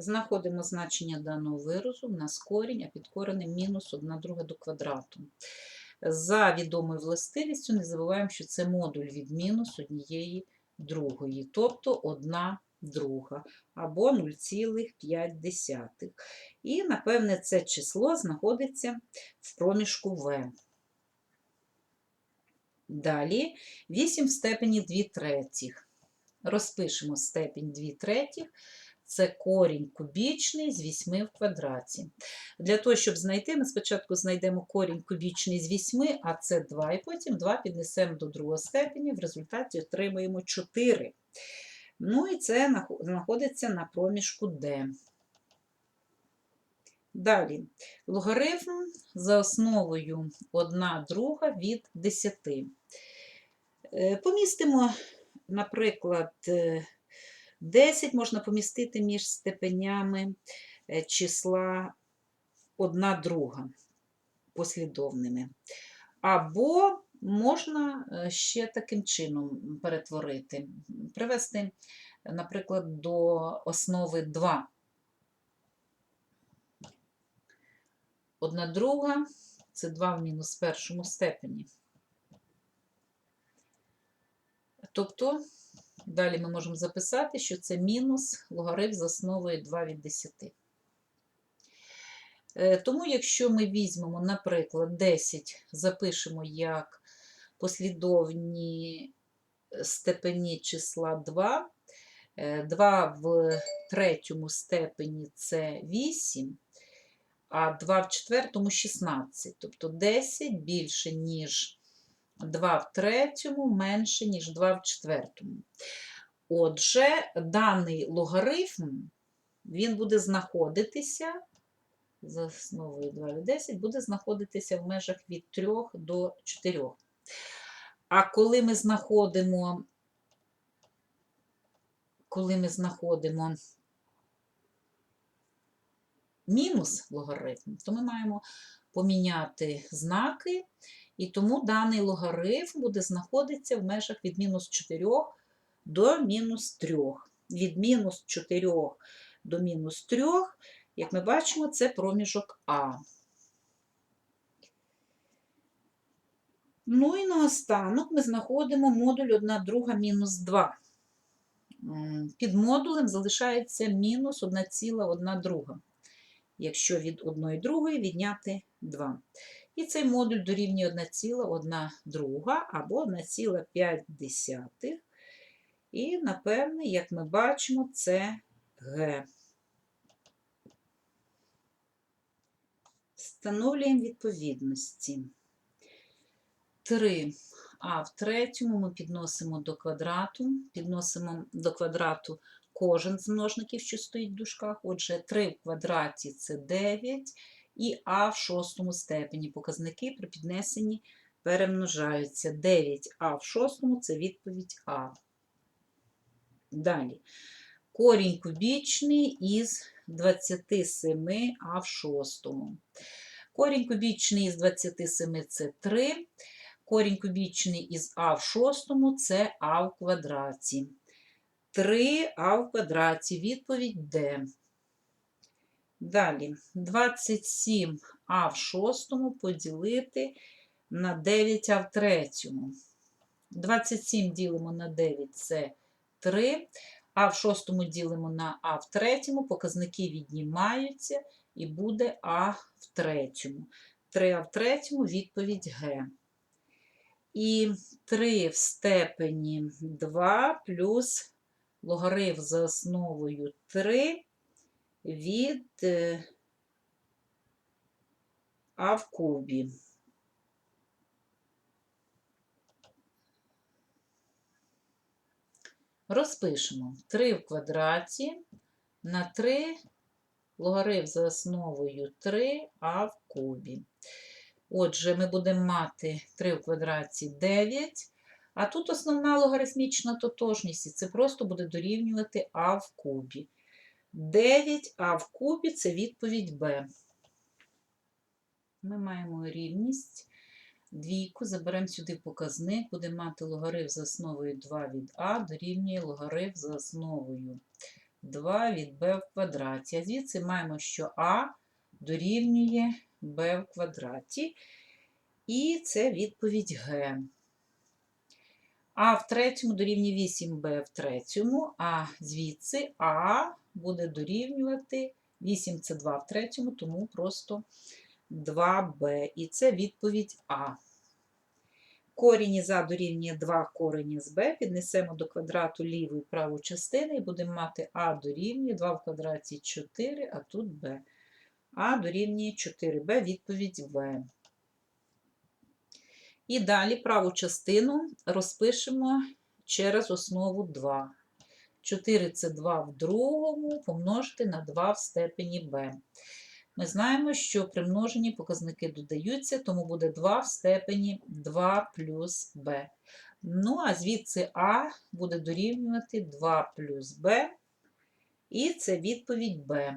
Знаходимо значення даного виразу, в нас корінь, а під коренем мінус 1 друга до квадрату. За відомою властивістю не забуваємо, що це модуль від мінус однієї другої, тобто 1 друга або 0,5. І, напевне, це число знаходиться в проміжку В. Далі 8 в степені 2 третіх. Розпишемо степінь 2 третіх. Це корінь кубічний з 8 в квадраті. Для того, щоб знайти, ми спочатку знайдемо корінь кубічний з 8, а це 2, і потім 2 піднесемо до другого степені, в результаті отримаємо 4. Ну і це знаходиться на проміжку D. Далі, логарифм за основою 1 друга від 10. Е, Помістимо, наприклад, е, 10 можна помістити між степенями е, числа 1 друга послідовними. Або можна е, ще таким чином перетворити, привести, наприклад, до основи 2. 1 друга це 2 в мінус першому степені. Тобто, далі ми можемо записати, що це мінус логарифм з основою 2 від 10. Е, Тому, якщо ми візьмемо, наприклад, 10, запишемо як послідовні степені числа 2, 2 в третьому степені це 8, а 2 в четвертому 16. Тобто 10 більше, ніж 2 в третьому, менше, ніж 2 в четвертому. Отже, даний логарифм він буде знаходитися за основою 2 від 10, буде знаходитися в межах від 3 до 4. А коли ми знаходимо, коли ми знаходимо мінус логарифм, то ми маємо поміняти знаки, і тому даний логарифм буде знаходитися в межах від мінус 4 до мінус 3. Від мінус 4 до мінус 3, як ми бачимо, це проміжок А. Ну і наостанок ми знаходимо модуль 1 друга мінус 2. Під модулем залишається мінус 1,1 друга, якщо від 1 другої відняти 2. І цей модуль дорівнює 1,1 друга або 1,5. І, напевне, як ми бачимо, це Г. Встановлюємо відповідності. 3 а в третьому ми підносимо до квадрату, підносимо до квадрату кожен з множників, що стоїть в дужках. Отже, 3 в квадраті це 9, і а в шостому степені. Показники при піднесенні перемножаються. 9а в шостому це відповідь А. Далі. Корінь кубічний із 27 а в шостому. Корінь кубічний із 27 це 3. Корінь кубічний із а в шостому це а в квадраті. 3а в квадраті. Відповідь Д. Далі 27а в шостому поділити на 9а в третьому. 27 ділимо на 9 це 3. А в шостому ділимо на А в третьому, показники віднімаються, і буде А в третьому. 3А в третьому відповідь Г. І 3 в степені 2 плюс логарифм за основою 3 від е, А в кубі. Розпишемо 3 в квадраті на 3 логарифм за основою 3 а в кубі. Отже, ми будемо мати 3 в квадраті 9, а тут основна логарифмічна тотожність, і це просто буде дорівнювати а в кубі. 9а в кубі це відповідь Б. Ми маємо рівність. Двійку заберемо сюди показник, будемо мати логарифм за основою 2 від А, дорівнює логарифм за основою 2 від b в квадраті. А звідси маємо, що а дорівнює b в квадраті. І це відповідь Г. А в третьому дорівнює 8b в третьому, а звідси А буде дорівнювати 8 це 2 в третьому, тому просто 2b. І це відповідь А. Корінь із А дорівнює 2 корені з b. Піднесемо до квадрату ліву і праву частини і будемо мати А дорівнює 2 в квадраті 4, а тут b. А дорівнює 4b, відповідь В. І далі праву частину розпишемо через основу 2. 4 це 2 в другому помножити на 2 в степені b. Ми знаємо, що при множенні показники додаються, тому буде 2 в степені 2 плюс b. Ну, а звідси А буде дорівнювати 2 плюс b. І це відповідь b.